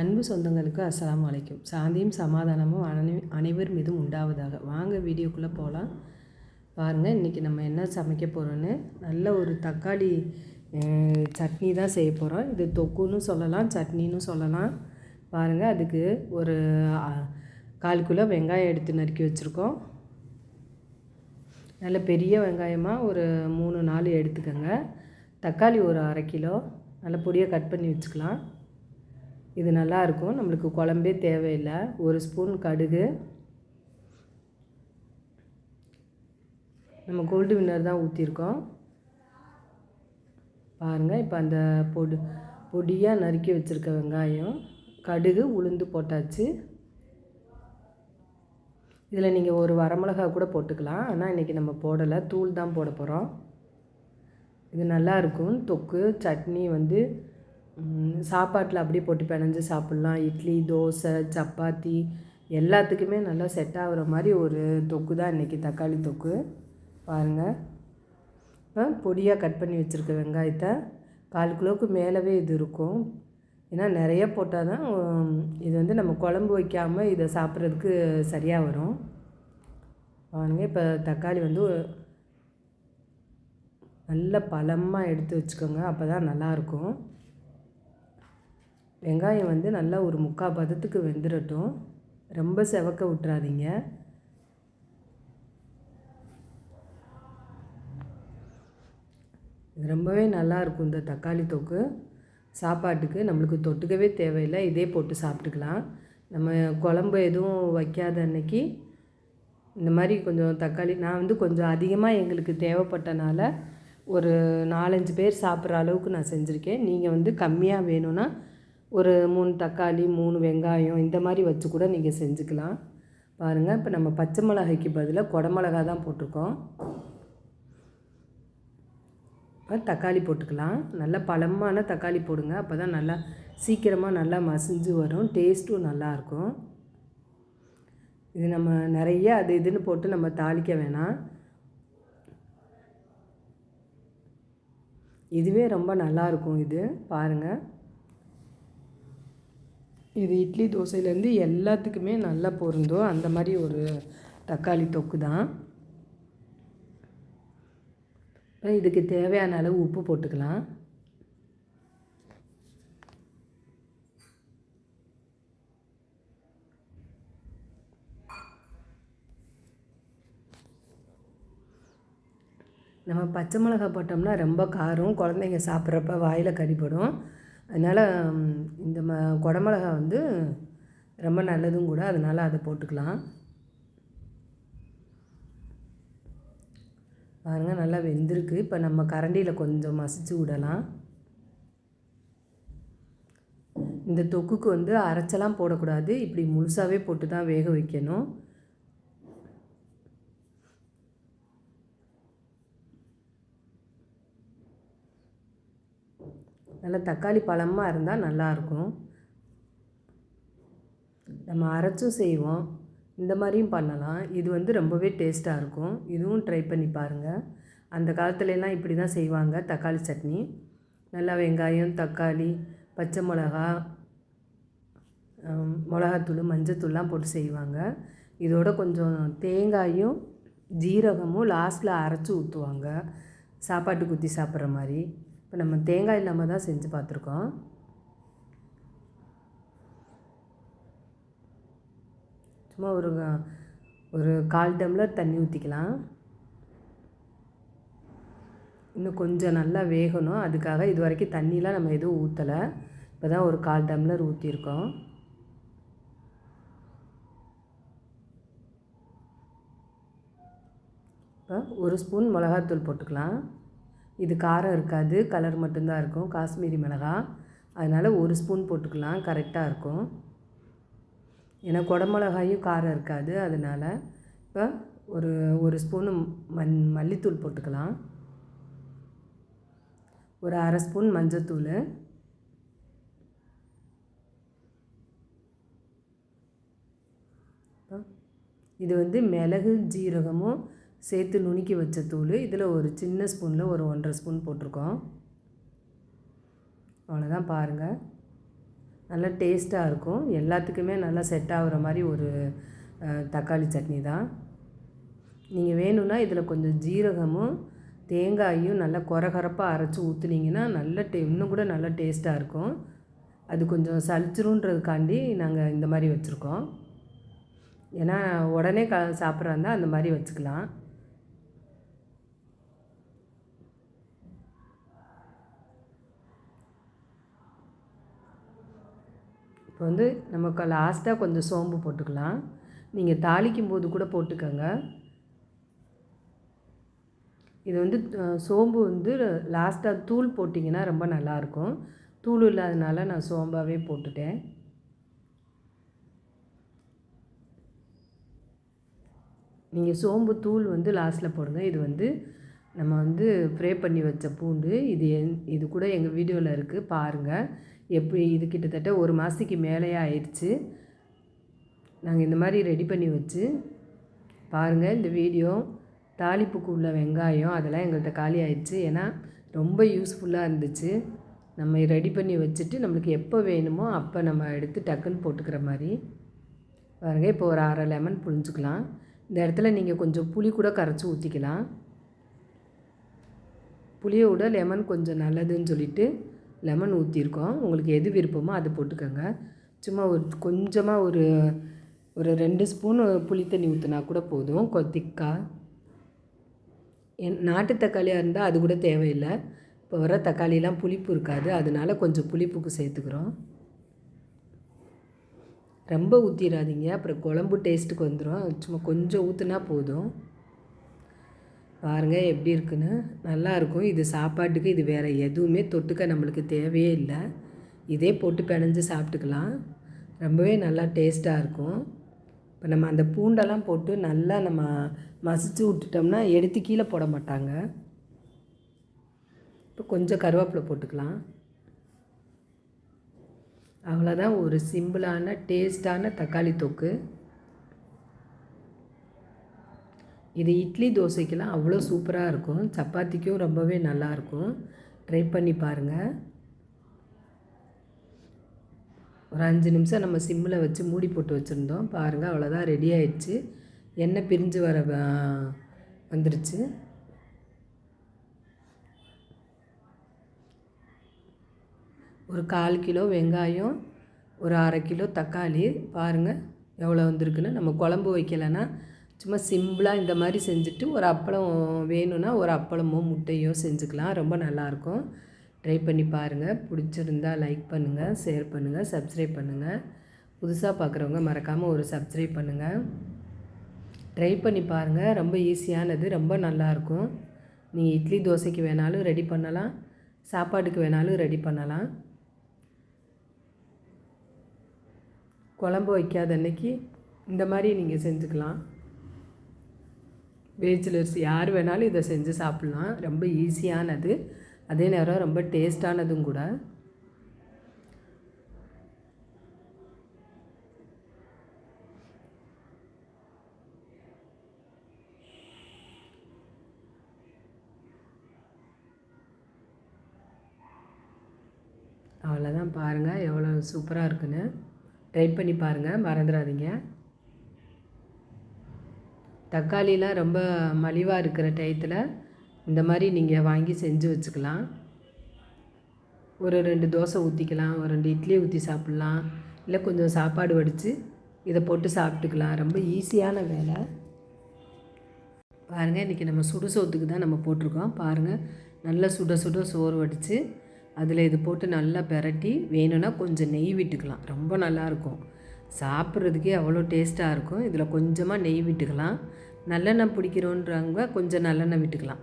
அன்பு சொந்தங்களுக்கு அஸ்லாம் வலைக்கும் சாந்தியும் சமாதானமும் அனை அனைவர் மீதும் உண்டாவதாக. வாங்க வீடியோக்குள்ளே போகலாம் பாருங்கள் இன்றைக்கி நம்ம என்ன சமைக்க போகிறோன்னு நல்ல ஒரு தக்காளி சட்னி தான் செய்ய போகிறோம் இது தொக்குன்னு சொல்லலாம் சட்னின்னு சொல்லலாம். பாருங்கள் அதுக்கு ஒரு கால் கிலோ வெங்காயம் எடுத்து நறுக்கி வச்சுருக்கோம். நல்ல பெரிய வெங்காயமாக ஒரு மூணு நாலு எடுத்துக்கோங்க. தக்காளி ஒரு அரை கிலோ. நல்ல பொடியாக கட் பண்ணி வச்சுக்கலாம். இது நல்லா இருக்கும் நம்மளுக்கு குழம்பே தேவையில்லை. ஒரு ஸ்பூன் கடுகு. நம்ம கோல்டு வின்னர் தான் ஊற்றிருக்கோம் பாருங்கள் இப்போ அந்த பொடி பொடியாக நறுக்கி வச்சுருக்க வெங்காயம் கடுகு உளுந்து போட்டாச்சு. இதில் நீங்கள் ஒரு வரமிளகா கூட போட்டுக்கலாம். ஆனால் இன்றைக்கி நம்ம போடலை. தூள் தான் போட போகிறோம் இது நல்லா இருக்கும் தொக்கு சட்னி வந்து சாப்பாட்டில் அப்படியே போட்டு பிணைஞ்சு சாப்பிட்லாம். இட்லி தோசை சப்பாத்தி எல்லாத்துக்குமே நல்லா செட் ஆகிற மாதிரி ஒரு தொக்கு தான் இன்றைக்கி தக்காளி தொக்கு. பாருங்கள் பொடியாக கட் பண்ணி வச்சுருக்க வெங்காயத்தை கால் கிலோவுக்கு மேலவே இது இருக்கும். ஏன்னா நிறைய போட்டால் தான் இது வந்து நம்ம குழம்பு வைக்காமல் இதை சாப்பிட்றதுக்கு சரியாக வரும். பாருங்க இப்போ தக்காளி வந்து நல்ல பழமாக எடுத்து வச்சுக்கோங்க. அப்போ தான் நல்லாயிருக்கும். வெங்காயம் வந்து நல்லா ஒரு முக்கால் பதத்துக்கு வெந்துடட்டும் ரொம்ப செவக்க விட்டுறாதீங்க. ரொம்பவே நல்லா இருக்கும் இந்த தக்காளி தொக்கு. சாப்பாட்டுக்கு நம்மளுக்கு தொட்டுக்கவே தேவையில்லை. இதே போட்டு சாப்பிட்டுக்கலாம். நம்ம குழம்பு எதுவும் வைக்காத அன்னைக்கு இந்த மாதிரி கொஞ்சம் தக்காளி நான் வந்து கொஞ்சம் அதிகமாக எங்களுக்கு தேவைப்பட்டனால ஒரு நாலஞ்சு பேர் சாப்பிட்ற அளவுக்கு நான் செஞ்சுருக்கேன். நீங்கள் வந்து கம்மியாக வேணும்னா ஒரு மூணு தக்காளி மூணு வெங்காயம் இந்த மாதிரி வச்சு கூட நீங்கள் செஞ்சுக்கலாம். பாருங்கள் இப்போ நம்ம பச்சை மிளகாய்க்கு பதிலாக குடமிளகா தான் போட்டிருக்கோம். இப்போ தக்காளி போட்டுக்கலாம். நல்லா பழமான தக்காளி போடுங்க. அப்போ தான் நல்லா சீக்கிரமாக நல்லா மசிஞ்சு வரும். டேஸ்ட்டும் நல்லாயிருக்கும் இது நம்ம நிறைய அது இதுன்னு போட்டு நம்ம தாளிக்க வேணாம். இதுவே ரொம்ப நல்லா இருக்கும் இது. பாருங்கள் இது இட்லி தோசையிலேருந்து எல்லாத்துக்குமே நல்லா பொருந்தும். அந்த மாதிரி ஒரு தக்காளி தொக்கு தான். இதுக்கு தேவையான அளவு உப்பு போட்டுக்கலாம். நம்ம பச்சை மிளகா போட்டோம்னா ரொம்ப காரம். குழந்தைங்க சாப்பிட்றப்ப வாயில் கடிப்படும் அதனால் இந்த ம குடமிளகா வந்து ரொம்ப நல்லதும் கூட. அதனால் அதை போட்டுக்கலாம். பாருங்கள் நல்லா வெந்திருக்கு. இப்போ நம்ம கரண்டியில் கொஞ்சம் மசிச்சு விடலாம். இந்த தொக்குக்கு வந்து அரைச்செல்லாம் போடக்கூடாது. இப்படி முழுசாகவே போட்டு தான் வேக வைக்கணும். நல்லா தக்காளி பழமாக இருந்தால் நல்லாயிருக்கும் நம்ம அரைச்சும் செய்வோம். இந்த மாதிரியும் பண்ணலாம். இது வந்து ரொம்பவே டேஸ்ட்டாக இருக்கும். இதுவும் ட்ரை பண்ணி பாருங்கள் அந்த காலத்துலலாம் இப்படி தான் செய்வாங்க. தக்காளி சட்னி. நல்லா வெங்காயம் தக்காளி பச்சை மிளகா மிளகாத்தூள் மஞ்சத்தூள்லாம் போட்டு செய்வாங்க. இதோட கொஞ்சம் தேங்காயும் ஜீரகமும் லாஸ்ட்டில் அரைச்சி ஊற்றுவாங்க சாப்பாட்டுக்கு ஊற்றி சாப்பிட்ற மாதிரி. இப்போ நம்ம தேங்காய் இல்லாமல் தான் செஞ்சு பார்த்துருக்கோம். சும்மா ஒரு ஒரு கால் டம்ளர் தண்ணி ஊற்றிக்கலாம் இன்னும் கொஞ்சம் நல்லா வேகணும். அதுக்காக இது வரைக்கும் தண்ணிலாம் நம்ம எதுவும் ஊற்றலை இப்போ தான் ஒரு கால் டம்ளர் ஊற்றிருக்கோம் இப்போ ஒரு ஸ்பூன் மிளகாத்தூள் போட்டுக்கலாம். இது காரம் இருக்காது கலர் மட்டும்தான் இருக்கும். காஷ்மீரி மிளகா. அதனால் ஒரு ஸ்பூன் போட்டுக்கலாம் கரெக்டாக இருக்கும். ஏன்னா குடமிளகாயும் காரம் இருக்காது. அதனால் இப்போ ஒரு ஒரு ஸ்பூனு மண் மல்லித்தூள் போட்டுக்கலாம். ஒரு அரை ஸ்பூன் மஞ்சத்தூள். இது வந்து மிளகு ஜீரகமும் சேர்த்து நுணுக்கி வச்ச தூள். இதில் ஒரு சின்ன ஸ்பூனில் ஒரு ஒன்றரை ஸ்பூன் போட்டிருக்கோம். அவ்வளோதான் பாருங்கள் நல்லா டேஸ்ட்டாக இருக்கும். எல்லாத்துக்குமே நல்லா செட் ஆகுற மாதிரி ஒரு தக்காளி சட்னி தான். நீங்கள் வேணும்னா இதில் கொஞ்சம் ஜீரகமும் தேங்காயும் நல்லா குறகரப்பாக அரைச்சி ஊற்றுனீங்கன்னா நல்ல டே இன்னும் கூட நல்லா டேஸ்ட்டாக இருக்கும். அது கொஞ்சம் சளிச்சிருன்றதுக்காண்டி நாங்கள் இந்த மாதிரி வச்சுருக்கோம். ஏன்னா உடனே க இருந்தால் அந்த மாதிரி வச்சுக்கலாம். இப்போ வந்து நமக்கு லாஸ்ட்டாக கொஞ்சம் சோம்பு போட்டுக்கலாம். நீங்கள் தாளிக்கும் போது கூட போட்டுக்கோங்க. இது வந்து சோம்பு வந்து லாஸ்ட்டாக தூள் போட்டிங்கன்னா ரொம்ப நல்லாயிருக்கும். தூள் இல்லாதனால நான் சோம்பாகவே போட்டுட்டேன். நீங்கள் சோம்பு தூள் வந்து லாஸ்ட்டில் போடுங்க. இது வந்து நம்ம வந்து ஃப்ரே பண்ணி வச்ச பூண்டு. இது என் இது கூட எங்கள் வீடியோவில் இருக்குது பாருங்கள் எப்படி இது கிட்டத்தட்ட ஒரு மாதத்துக்கு மேலேயே ஆயிடுச்சு. நாங்கள் இந்த மாதிரி ரெடி பண்ணி வச்சு பாருங்கள் இந்த வீடியோ. தாளிப்புக்கு உள்ள வெங்காயம் அதெல்லாம் எங்கள்கிட்ட காலி ஆயிடுச்சு. ஏன்னா ரொம்ப யூஸ்ஃபுல்லாக இருந்துச்சு. நம்ம ரெடி பண்ணி வச்சுட்டு நம்மளுக்கு எப்போ வேணுமோ அப்போ நம்ம எடுத்து டக்குன்னு போட்டுக்கிற மாதிரி. பாருங்கள் இப்போ ஒரு அரை லெமன் புழிஞ்சுக்கலாம். இந்த இடத்துல நீங்கள் கொஞ்சம் புளி கூட கரைச்சி ஊற்றிக்கலாம் புளியை விட லெமன் கொஞ்சம் நல்லதுன்னு சொல்லிட்டு லெமன் ஊற்றிருக்கோம் உங்களுக்கு எது விருப்பமோ அது போட்டுக்கோங்க. சும்மா ஒரு கொஞ்சமாக ஒரு ஒரு ரெண்டு ஸ்பூன் புளி தண்ணி ஊற்றினா கூட போதும். கொத்திக்காய் என் நாட்டு தக்காளியாக இருந்தால் அது கூட தேவையில்லை. இப்போ வர தக்காளிலாம் புளிப்பு இருக்காது. அதனால கொஞ்சம் புளிப்புக்கு சேர்த்துக்கிறோம். ரொம்ப ஊற்றிடாதீங்க அப்புறம் குழம்பு டேஸ்ட்டுக்கு வந்துடும் சும்மா கொஞ்சம் ஊற்றுனா போதும். பாருங்கள் எப்படி இருக்குன்னு. நல்லாயிருக்கும் இது சாப்பாட்டுக்கு இது வேறு எதுவுமே தொட்டுக்க நம்மளுக்கு தேவையே இல்லை. இதே போட்டு பிணைஞ்சு சாப்பிட்டுக்கலாம். ரொம்பவே நல்லா டேஸ்ட்டாக இருக்கும். இப்போ நம்ம அந்த பூண்டெல்லாம் போட்டு நல்லா நம்ம மசிச்சு விட்டுட்டோம்னா எடுத்து கீழே போட மாட்டாங்க. இப்போ கொஞ்சம் கருவேப்பிலை போட்டுக்கலாம். அவ்வளோதான் ஒரு சிம்பிளான டேஸ்டான தக்காளி தொக்கு. இது இட்லி தோசைக்கெலாம் அவ்வளோ சூப்பராக இருக்கும். சப்பாத்திக்கும் ரொம்பவே நல்லாயிருக்கும் ட்ரை பண்ணி பாருங்கள் ஒரு அஞ்சு நிமிஷம் நம்ம சிம்மில் வச்சு மூடி போட்டு வச்சுருந்தோம். பாருங்கள் அவ்வளோதான் ரெடி ஆயிடுச்சு. எண்ணெய் பிரிஞ்சு வர வந்துருச்சு. ஒரு கால் கிலோ வெங்காயம் ஒரு அரை கிலோ தக்காளி. பாருங்கள் எவ்வளோ வந்திருக்குன்னு. நம்ம குழம்பு வைக்கலைன்னா சும்மா சிம்பிளாக இந்த மாதிரி செஞ்சுட்டு ஒரு அப்பளம் வேணும்னா ஒரு அப்பளமோ முட்டையோ செஞ்சுக்கலாம். ரொம்ப நல்லாயிருக்கும். ட்ரை பண்ணி பாருங்கள் பிடிச்சிருந்தா லைக் பண்ணுங்கள் ஷேர் பண்ணுங்கள் சப்ஸ்கிரைப் பண்ணுங்கள் புதுசாக பார்க்குறவங்க மறக்காமல் ஒரு சப்ஸ்கிரைப் பண்ணுங்கள் ட்ரை பண்ணி பாருங்கள் ரொம்ப ஈஸியானது ரொம்ப நல்லாயிருக்கும். நீங்கள் இட்லி தோசைக்கு வேணாலும் ரெடி பண்ணலாம். சாப்பாட்டுக்கு வேணாலும் ரெடி பண்ணலாம். குழம்பு வைக்காத அன்னைக்கு இந்த மாதிரி நீங்கள் செஞ்சுக்கலாம். பேச்சுலர்ஸ் யார் வேணாலும் இதை செஞ்சு சாப்பிட்லாம். ரொம்ப ஈஸியானது அதே நேரம் ரொம்ப டேஸ்டானதும் கூட. அவ்வளோதான் பாருங்கள் எவ்வளோ சூப்பராக இருக்குன்னு. ட்ரை பண்ணி பாருங்கள் மறந்துடாதீங்க. தக்காளிலாம் ரொம்ப மலிவாக இருக்கிற டயத்தில் இந்த மாதிரி நீங்கள் வாங்கி செஞ்சு வச்சுக்கலாம். ஒரு ரெண்டு தோசை ஊற்றிக்கலாம் ஒரு ரெண்டு இட்லி ஊற்றி சாப்பிட்லாம் இல்லை கொஞ்சம் சாப்பாடு வடித்து இதை போட்டு சாப்பிட்டுக்கலாம். ரொம்ப ஈஸியான வேலை. பாருங்கள் இன்றைக்கி நம்ம சுடு சோத்துக்கு தான் நம்ம போட்டிருக்கோம். பாருங்கள் நல்லா சுட சுட சோறு வடித்து அதில் இது போட்டு நல்லா பெரட்டி வேணும்னா கொஞ்சம் நெய் விட்டுக்கலாம். ரொம்ப நல்லாயிருக்கும் சாப்பிட்றதுக்கே அவ்வளோ டேஸ்ட்டாக இருக்கும். இதில் கொஞ்சமாக நெய் விட்டுக்கலாம். நல்லெண்ணெய் பிடிக்கிறோன்றவங்க கொஞ்சம் நல்லெண்ணெய் விட்டுக்கலாம்.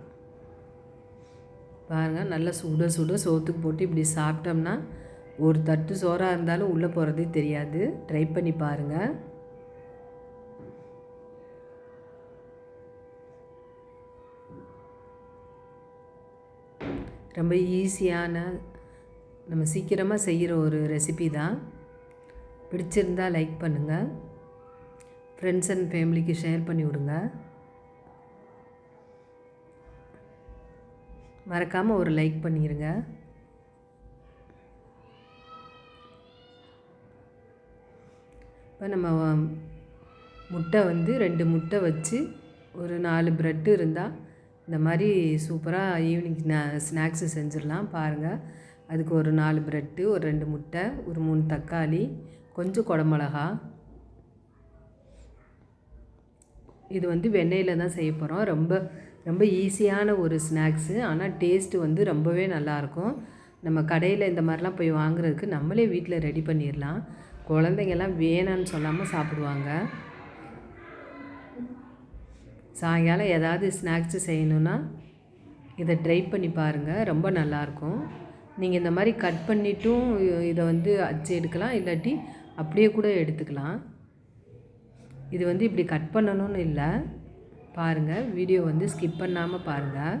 பாருங்கள் நல்லா சுட சுட சோத்துக்கு போட்டு இப்படி சாப்பிட்டோம்னா ஒரு தட்டு சோறாக இருந்தாலும் உள்ளே போகிறதே தெரியாது. ட்ரை பண்ணி பாருங்கள் ரொம்ப ஈஸியான நம்ம சீக்கிரமாக செய்கிற ஒரு ரெசிபி தான். பிடிச்சிருந்தால் லைக் பண்ணுங்கள் ஃப்ரெண்ட்ஸ் அண்ட் ஃபேமிலிக்கு ஷேர் பண்ணி விடுங்க. மறக்காமல் ஒரு லைக் பண்ணிடுங்க இப்போ நம்ம முட்டை வந்து ரெண்டு முட்டை வச்சு ஒரு நாலு ப்ரெட்டு இருந்தால் இந்த மாதிரி சூப்பராக ஈவினிங் ஸ்நாக்ஸு செஞ்சிடலாம் பாருங்கள் அதுக்கு ஒரு நாலு ப்ரெட்டு ஒரு ரெண்டு முட்டை ஒரு மூணு தக்காளி கொஞ்சம் குடமிளகா. இது வந்து வெண்ணெயில் தான் செய்ய போகிறோம் ரொம்ப ரொம்ப ஈஸியான ஒரு ஸ்நாக்ஸு. ஆனால் டேஸ்ட்டு வந்து ரொம்பவே நல்லாயிருக்கும் நம்ம கடையில் இந்த மாதிரிலாம் போய் வாங்குறதுக்கு நம்மளே வீட்டில் ரெடி பண்ணிடலாம் குழந்தைங்கெல்லாம் வேணான்னு சொல்லாமல் சாப்பிடுவாங்க. சாயங்காலம் ஏதாவது ஸ்நாக்ஸு செய்யணுன்னா இதை ட்ரை பண்ணி பாருங்கள் ரொம்ப நல்லாயிருக்கும் நீங்கள் இந்த மாதிரி கட் பண்ணிட்டும் இதை வந்து அச்சு எடுக்கலாம். இல்லாட்டி அப்படியே கூட எடுத்துக்கலாம். இது வந்து இப்படி கட் பண்ணணும்னு இல்லை. பாருங்கள் வீடியோ வந்து ஸ்கிப் பண்ணாமல் பாருங்கள்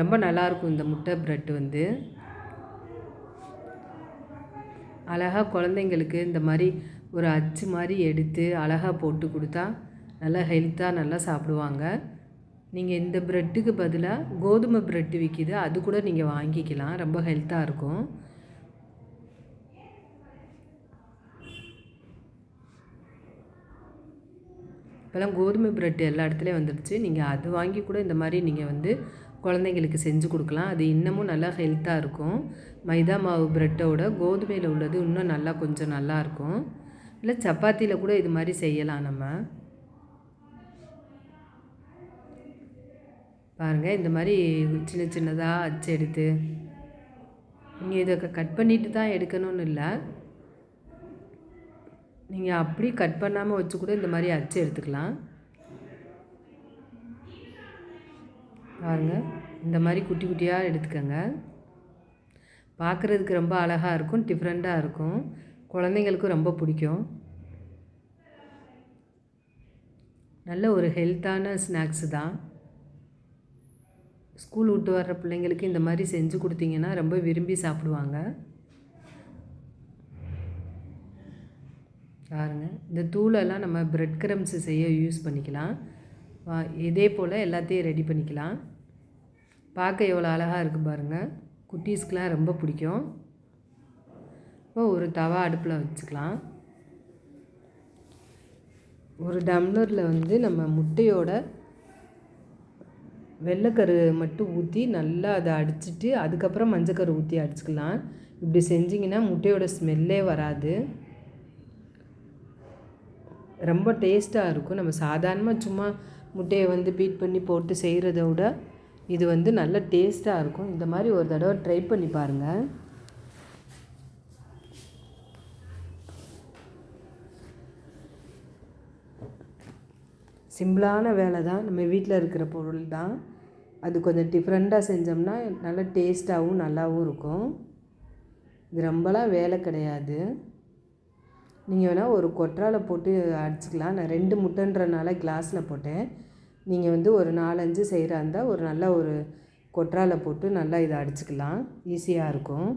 ரொம்ப நல்லாயிருக்கும் இந்த முட்டை ப்ரெட் வந்து. அழகாக குழந்தைங்களுக்கு இந்த மாதிரி ஒரு அச்சு மாதிரி எடுத்து அழகாக போட்டு கொடுத்தா நல்லா ஹெல்த்தாக நல்லா சாப்பிடுவாங்க. நீங்கள் இந்த ப்ரெட்டுக்கு பதிலாக கோதுமை ப்ரெட்டு விற்கிது அது கூட நீங்கள் வாங்கிக்கலாம். ரொம்ப ஹெல்த்தாக இருக்கும். இப்போல்லாம் கோதுமை ப்ரெட் எல்லா இடத்துலையும் வந்துடுச்சு நீங்கள் அது வாங்கி கூட இந்த மாதிரி நீங்கள் வந்து குழந்தைங்களுக்கு செஞ்சு கொடுக்கலாம். அது இன்னமும் நல்லா ஹெல்த்தாக இருக்கும். மைதா மாவு ப்ரெட்டோட கோதுமையில் உள்ளது இன்னும் நல்லா கொஞ்சம் நல்லாயிருக்கும் இல்லை சப்பாத்தியில் கூட இது மாதிரி செய்யலாம் நம்ம. பாருங்கள் இந்த மாதிரி சின்ன சின்னதாக அச்சு எடுத்து நீங்கள் இதை கட் பண்ணிட்டு தான் எடுக்கணும்னு இல்லை. நீங்கள் அப்படி கட் பண்ணாமல் வச்சு கூட இந்த மாதிரி அச்சு எடுத்துக்கலாம். பாருங்கள் இந்த மாதிரி குட்டி குட்டியாக எடுத்துக்கோங்க. பார்க்குறதுக்கு ரொம்ப அழகாக இருக்கும் டிஃப்ரெண்ட்டாக இருக்கும். குழந்தைங்களுக்கும் ரொம்ப பிடிக்கும். நல்ல ஒரு ஹெல்த்தான ஸ்நாக்ஸு தான். ஸ்கூல் விட்டு வர்ற பிள்ளைங்களுக்கு இந்த மாதிரி செஞ்சு கொடுத்தீங்கன்னா ரொம்ப விரும்பி சாப்பிடுவாங்க. பாருங்கள் இந்த தூளெல்லாம் நம்ம பிரெட் கிரம்ஸ் செய்ய யூஸ் பண்ணிக்கலாம். இதே போல் எல்லாத்தையும் ரெடி பண்ணிக்கலாம். பார்க்க எவ்வளோ அழகாக இருக்குது பாருங்கள் குட்டீஸ்க்கெலாம் ரொம்ப பிடிக்கும். இப்போ ஒரு தவா அடுப்பில் வச்சுக்கலாம். ஒரு டம்ளரில் வந்து நம்ம முட்டையோட வெள்ளைக்கரு மட்டும் ஊற்றி நல்லா அதை அடிச்சிட்டு அதுக்கப்புறம் மஞ்சக்கரு ஊற்றி அடிச்சுக்கலாம். இப்படி செஞ்சிங்கன்னா முட்டையோட ஸ்மெல்லே வராது. ரொம்ப டேஸ்ட்டாக இருக்கும். நம்ம சாதாரணமாக சும்மா முட்டையை வந்து பீட் பண்ணி போட்டு செய்கிறத விட இது வந்து நல்ல டேஸ்ட்டாக இருக்கும். இந்த மாதிரி ஒரு தடவை ட்ரை பண்ணி பாருங்கள் சிம்பிளான வேலை தான். நம்ம வீட்டில் இருக்கிற பொருள் தான். அது கொஞ்சம் டிஃப்ரெண்ட்டாக செஞ்சோம்னா நல்ல டேஸ்ட்டாகவும் நல்லாவும் இருக்கும். இது ரொம்பலாம் வேலை கிடையாது. நீங்கள் வேணால் ஒரு கொற்றால போட்டு அடிச்சுக்கலாம். நான் ரெண்டு முட்டைன்றனால கிளாஸில் போட்டேன். நீங்கள் வந்து ஒரு நாலஞ்சு செய்கிறா இருந்தால் ஒரு நல்ல ஒரு கொற்றால போட்டு நல்லா இதை அடிச்சுக்கலாம். ஈஸியாக இருக்கும்.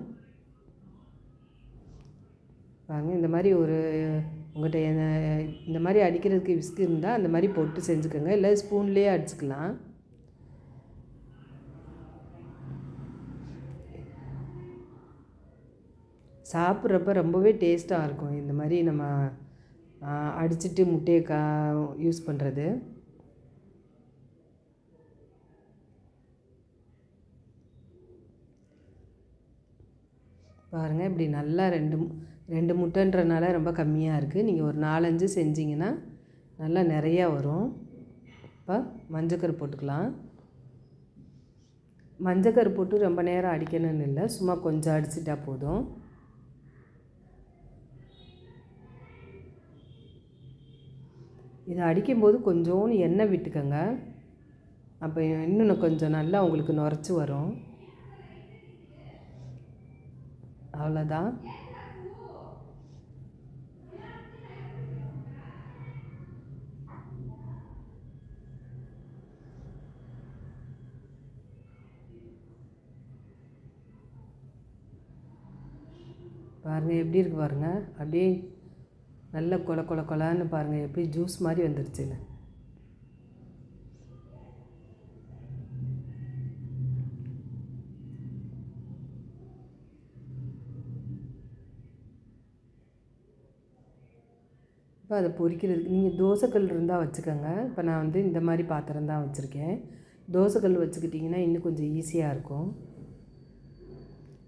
வாங்க இந்த மாதிரி ஒரு உங்கள்கிட்ட இந்த மாதிரி அடிக்கிறதுக்கு விஸ்க் இருந்தால் அந்த மாதிரி போட்டு செஞ்சுக்கோங்க. இல்லை ஸ்பூன்லேயே அடிச்சுக்கலாம். சாப்பிட்றப்ப ரொம்பவே டேஸ்ட்டாக இருக்கும். இந்த மாதிரி நம்ம அடிச்சுட்டு முட்டையை கா யூஸ் பண்ணுறது பாருங்கள் இப்படி நல்லா ரெண்டு ரெண்டு முட்டைன்றனால ரொம்ப கம்மியாக இருக்குது நீங்கள் ஒரு நாலஞ்சு செஞ்சிங்கன்னா நல்லா நிறையா வரும். இப்போ மஞ்சக்கரு போட்டுக்கலாம். மஞ்சக்கரு போட்டு ரொம்ப நேரம் அடிக்கணும்னு இல்லை சும்மா கொஞ்சம் அடிச்சிட்டா போதும். இதை அடிக்கும்போது கொஞ்சோண்டு எண்ணெய் விட்டுக்கோங்க. அப்போ இன்னும் கொஞ்சம் நல்லா உங்களுக்கு நுரைச்சி வரும். அவ்வளோதான். பாருங்கள் எப்படி இருக்குது பாருங்கள் அப்படியே நல்ல கொல கொல கொலான்னு பாருங்கள் எப்படி ஜூஸ் மாதிரி வந்துருச்சுன்னு இப்போ அதை பொரிக்கிறதுக்கு நீங்கள் தோசைக்கல் இருந்தால் வச்சுக்கோங்க. இப்போ நான் வந்து இந்த மாதிரி பாத்திரம் தான் வச்சுருக்கேன். தோசைக்கல் வச்சுக்கிட்டிங்கன்னா இன்னும் கொஞ்சம் ஈஸியாக இருக்கும்.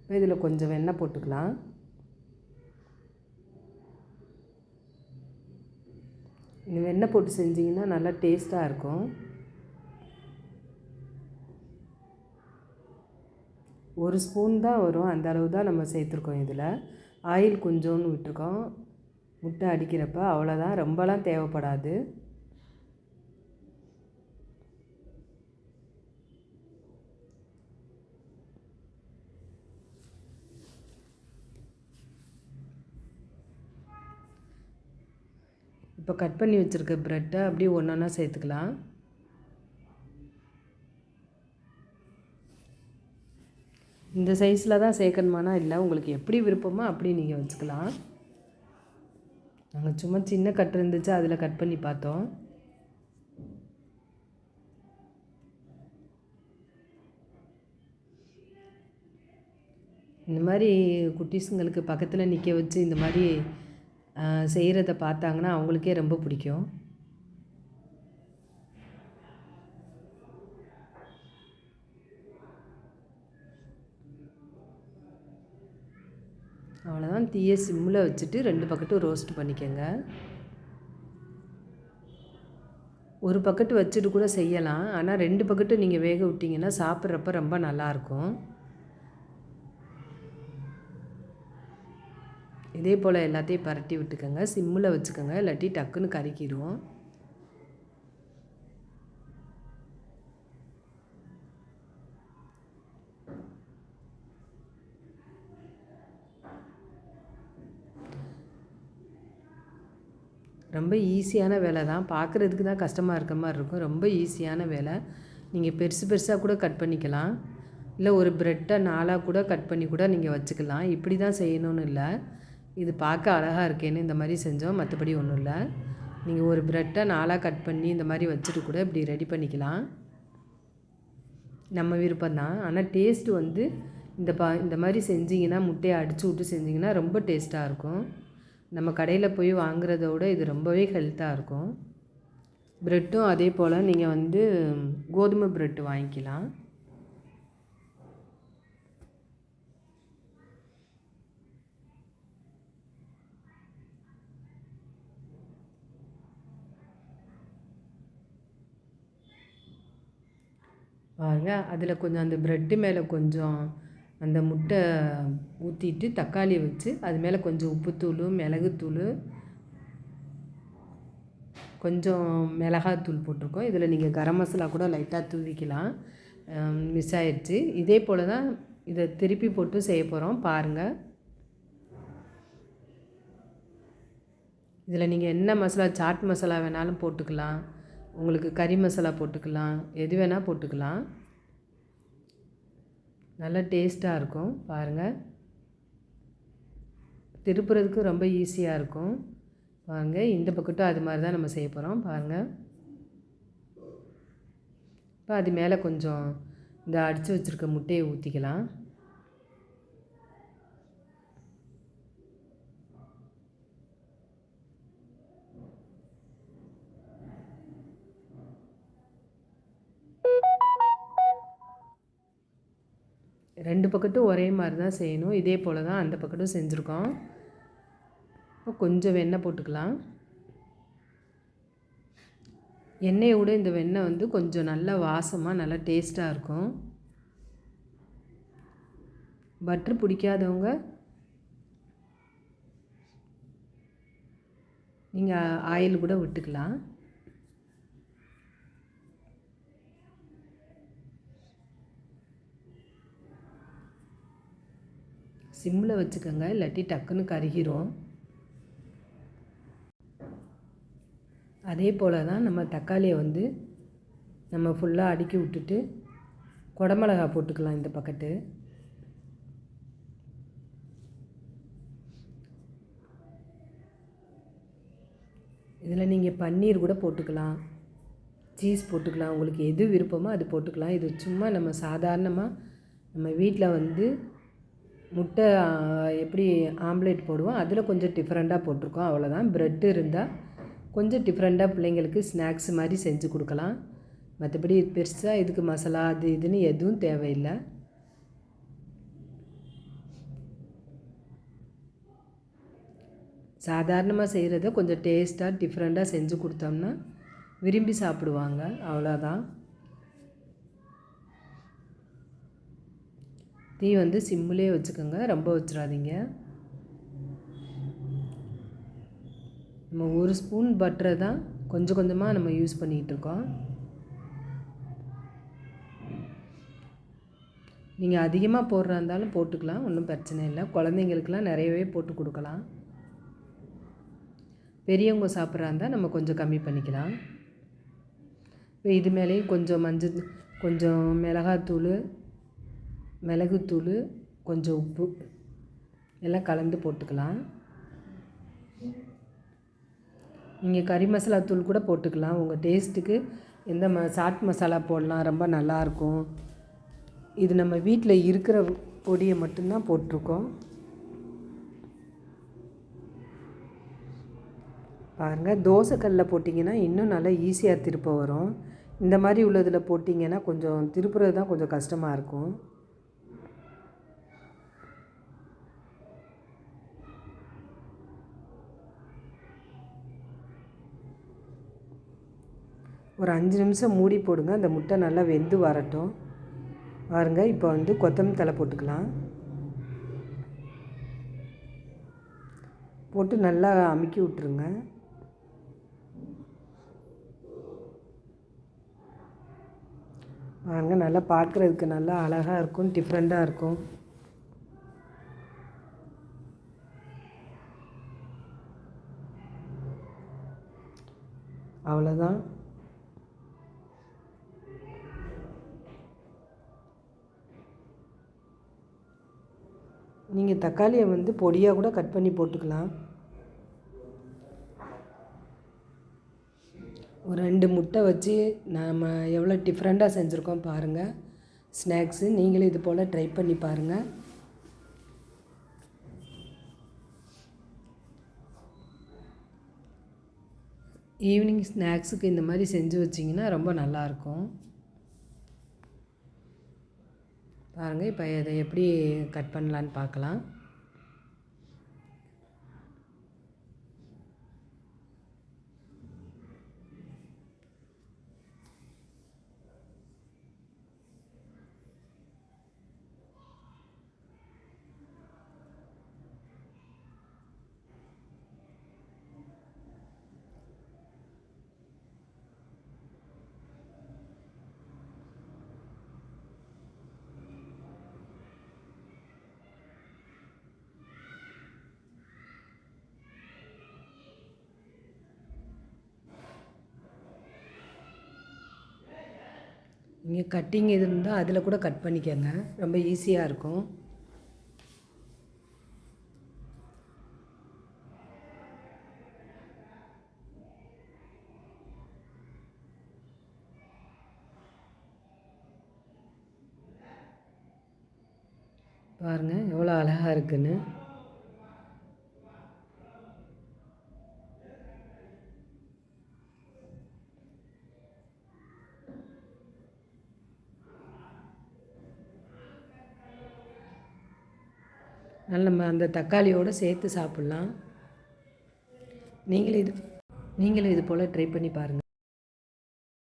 இப்போ இதில் கொஞ்சம் வெண்ணெய் போட்டுக்கலாம் இந்த வெண்ணெய் போட்டு செஞ்சிங்கன்னா நல்லா டேஸ்ட்டாக இருக்கும். ஒரு ஸ்பூன் தான் வரும். அந்த அளவு தான் நம்ம சேர்த்துருக்கோம் இதில். ஆயில் கொஞ்சோன்னு விட்டுருக்கோம். முட்டை அடிக்கிறப்ப அவ்வளோதான் ரொம்பலாம் தேவைப்படாது. இப்போ கட் பண்ணி வச்சுருக்க ப்ரெட்டை அப்படியே ஒன்று ஒன்றா சேர்த்துக்கலாம். இந்த சைஸில் தான் சேர்க்கணுமானா இல்லை உங்களுக்கு எப்படி விருப்பமோ அப்படி நீங்கள் வச்சுக்கலாம். நாங்கள் சும்மா சின்ன கட் இருந்துச்சு அதில் கட் பண்ணி பார்த்தோம். இந்த மாதிரி குட்டீஸுங்களுக்கு பக்கத்தில் நிற்க வச்சு இந்த மாதிரி செய்கிறத பார்த்தாங்கன்னா அவங்களுக்கே ரொம்ப பிடிக்கும். அவ்வளோதான் தீயை சிம்மில் வச்சுட்டு ரெண்டு பக்கட்டும் ரோஸ்ட் பண்ணிக்கோங்க. ஒரு பக்கெட்டு வச்சுட்டு கூட செய்யலாம். ஆனால் ரெண்டு பக்கெட்டு நீங்கள் வேக விட்டிங்கன்னா சாப்பிட்றப்ப ரொம்ப நல்லாயிருக்கும் இதே போல் எல்லாத்தையும் பரட்டி விட்டுக்கோங்க. சிம்மில் வச்சுக்கோங்க. இல்லாட்டி டக்குன்னு கருக்கிடுவோம் ரொம்ப ஈஸியான வேலை தான். பார்க்குறதுக்கு தான் கஷ்டமாக இருக்க மாதிரி இருக்கும். ரொம்ப ஈஸியான வேலை. நீங்கள் பெருசு பெருசாக கூட கட் பண்ணிக்கலாம். இல்லை ஒரு ப்ரெட்டை நாளாக கூட கட் பண்ணி கூட நீங்கள் வச்சுக்கலாம். இப்படி தான் செய்யணும்னு இல்லை. இது பார்க்க அழகாக இருக்கேன்னு இந்த மாதிரி செஞ்சோம். மற்றபடி ஒன்றும் இல்லை. நீங்கள் ஒரு ப்ரெட்டை நாளாக கட் பண்ணி இந்த மாதிரி வச்சுட்டு கூட இப்படி ரெடி பண்ணிக்கலாம். நம்ம விருப்பம் தான். ஆனால் டேஸ்ட்டு வந்து இந்த பா இந்த மாதிரி செஞ்சிங்கன்னா முட்டையை அடித்து விட்டு செஞ்சிங்கன்னா ரொம்ப டேஸ்ட்டாக இருக்கும். நம்ம கடையில் போய் வாங்குறத விட இது ரொம்பவே ஹெல்த்தாக இருக்கும். ப்ரெட்டும் அதே போல் நீங்கள் வந்து கோதுமை ப்ரெட்டு வாங்கிக்கலாம். பாருங்க. அதில் கொஞ்சம் அந்த ப்ரெட்டு மேலே கொஞ்சம் அந்த முட்டை ஊற்றிட்டு தக்காளி வச்சு அது மேலே கொஞ்சம் உப்புத்தூள் மிளகுத்தூள் கொஞ்சம் மிளகாத்தூள் போட்டிருக்கோம். இதில் நீங்கள் கரம் மசாலா கூட லைட்டாக தூவிக்கலாம். மிஸ் ஆயிடுச்சு. இதே போல் தான் இதை திருப்பி போட்டு செய்ய போகிறோம் பாருங்கள் இதில் நீங்கள் என்ன மசாலா சாட் மசாலா வேணாலும் போட்டுக்கலாம். உங்களுக்கு கறி மசாலா போட்டுக்கலாம். எது வேணால் போட்டுக்கலாம். நல்லா டேஸ்ட்டாக இருக்கும். பாருங்கள் திருப்புறதுக்கு ரொம்ப ஈஸியாக இருக்கும். பாருங்கள் இந்த பக்கட்டும் அது மாதிரி தான் நம்ம செய்ய போகிறோம் பாருங்கள் இப்போ அது மேலே கொஞ்சம் இந்த அடித்து வச்சுருக்க முட்டையை ஊற்றிக்கலாம் ரெண்டு பக்கத்தும் ஒரே மாதிரி தான் செய்யணும். இதே போல் தான் அந்த பக்கத்தும் செஞ்சுருக்கோம். இப்போ கொஞ்சம் வெண்ணெய் போட்டுக்கலாம். எண்ணெயை விட இந்த வெண்ணெய் வந்து கொஞ்சம் நல்ல வாசமாக நல்லா டேஸ்ட்டாக இருக்கும். பட்ரு பிடிக்காதவங்க நீங்கள் ஆயில் கூட விட்டுக்கலாம். சிம்மில் வச்சுக்கோங்க இல்லாட்டி டக்குன்னு கருகிரும். அதே போல் தான் நம்ம தக்காளியை வந்து நம்ம ஃபுல்லாக அடுக்கி விட்டுட்டு குடமிளகா போட்டுக்கலாம் இந்த பக்கத்து. இதில் நீங்கள் பன்னீர் கூட போட்டுக்கலாம். சீஸ் போட்டுக்கலாம். உங்களுக்கு எது விருப்பமோ அது போட்டுக்கலாம். இது சும்மா நம்ம சாதாரணமாக நம்ம வீட்டில் வந்து முட்டை எப்படி ஆம்லேட் போடுவோம் அதில் கொஞ்சம் டிஃப்ரெண்ட்டாக போட்டிருக்கோம் அவ்வளோதான் ப்ரெட்டு இருந்தால் கொஞ்சம் டிஃப்ரெண்ட்டாக பிள்ளைங்களுக்கு ஸ்நாக்ஸ் மாதிரி செஞ்சு கொடுக்கலாம். மற்றபடி பெருசாக இதுக்கு மசாலா அது இதுன்னு எதுவும் தேவையில்லை. சாதாரணமாக செய்கிறத கொஞ்சம் டேஸ்ட்டாக டிஃப்ரெண்ட்டாக செஞ்சு கொடுத்தோம்னா விரும்பி சாப்பிடுவாங்க அவ்வளோதான் தீ வந்து சிம்மிலே வச்சுக்கோங்க. ரொம்ப வச்சிடாதீங்க. நம்ம ஒரு ஸ்பூன் பட்டரை தான் கொஞ்சம் கொஞ்சமாக நம்ம யூஸ் பண்ணிகிட்டு இருக்கோம் நீங்கள் அதிகமாக போடுறா இருந்தாலும் போட்டுக்கலாம். ஒன்றும் பிரச்சனை இல்லை. குழந்தைங்களுக்கெல்லாம் நிறையவே போட்டு கொடுக்கலாம். பெரியவங்க சாப்பிட்றா இருந்தால் நம்ம கொஞ்சம் கம்மி பண்ணிக்கலாம். இப்போ இது மேலேயும் கொஞ்சம் மஞ்சள் கொஞ்சம் மிளகாத்தூள் மிளகுத்தூள் கொஞ்சம் உப்பு. எல்லாம் கலந்து போட்டுக்கலாம். நீங்கள் கறி மசாலா தூள் கூட போட்டுக்கலாம். உங்கள் டேஸ்ட்டுக்கு எந்த ம சாட் மசாலா போடலாம் ரொம்ப நல்லாயிருக்கும் இது நம்ம வீட்டில் இருக்கிற பொடியை மட்டும்தான் போட்டிருக்கோம். பாருங்கள் தோசைக்கல்லில் போட்டிங்கன்னா இன்னும் நல்லா ஈஸியாக திருப்ப வரும். இந்த மாதிரி உள்ளதில் போட்டிங்கன்னா கொஞ்சம் திருப்புறது தான் கொஞ்சம் கஷ்டமாக இருக்கும். ஒரு அஞ்சு நிமிஷம் மூடி போடுங்க. அந்த முட்டை நல்லா வெந்து வரட்டும். பாருங்க இப்போ வந்து கொத்தமல்லி தலை போட்டுக்கலாம். போட்டு நல்லா அமுக்கி விட்ருங்க பாருங்க நல்லா பார்க்குறதுக்கு நல்லா அழகாக இருக்கும் டிஃப்ரெண்ட்டாக இருக்கும். அவ்வளோதான் நீங்கள் தக்காளியை வந்து பொடியாக கூட கட் பண்ணி போட்டுக்கலாம். ஒரு ரெண்டு முட்டை வச்சு நாம் எவ்வளோ டிஃப்ரெண்ட்டாக செஞ்சுருக்கோம் பாருங்கள் ஸ்நாக்ஸு நீங்களும் இது போல் ட்ரை பண்ணி பாருங்கள் ஈவினிங் ஸ்நாக்ஸுக்கு இந்த மாதிரி செஞ்சு வச்சிங்கன்னா ரொம்ப நல்லாயிருக்கும் பாருங்கள் இப்போ இதை எப்படி கட் பண்ணலான்னு பார்க்கலாம். நீங்கள் கட்டிங் எது இருந்தால் அதில் கூட கட் பண்ணிக்கோங்க. ரொம்ப ஈஸியாக இருக்கும். பாருங்கள் எவ்வளோ அழகாக இருக்குன்னு. அதனால் நம்ம அந்த தக்காளியோடு சேர்த்து சாப்பிட்லாம். நீங்களும் இது நீங்களும் இது போல் ட்ரை பண்ணி பாருங்கள்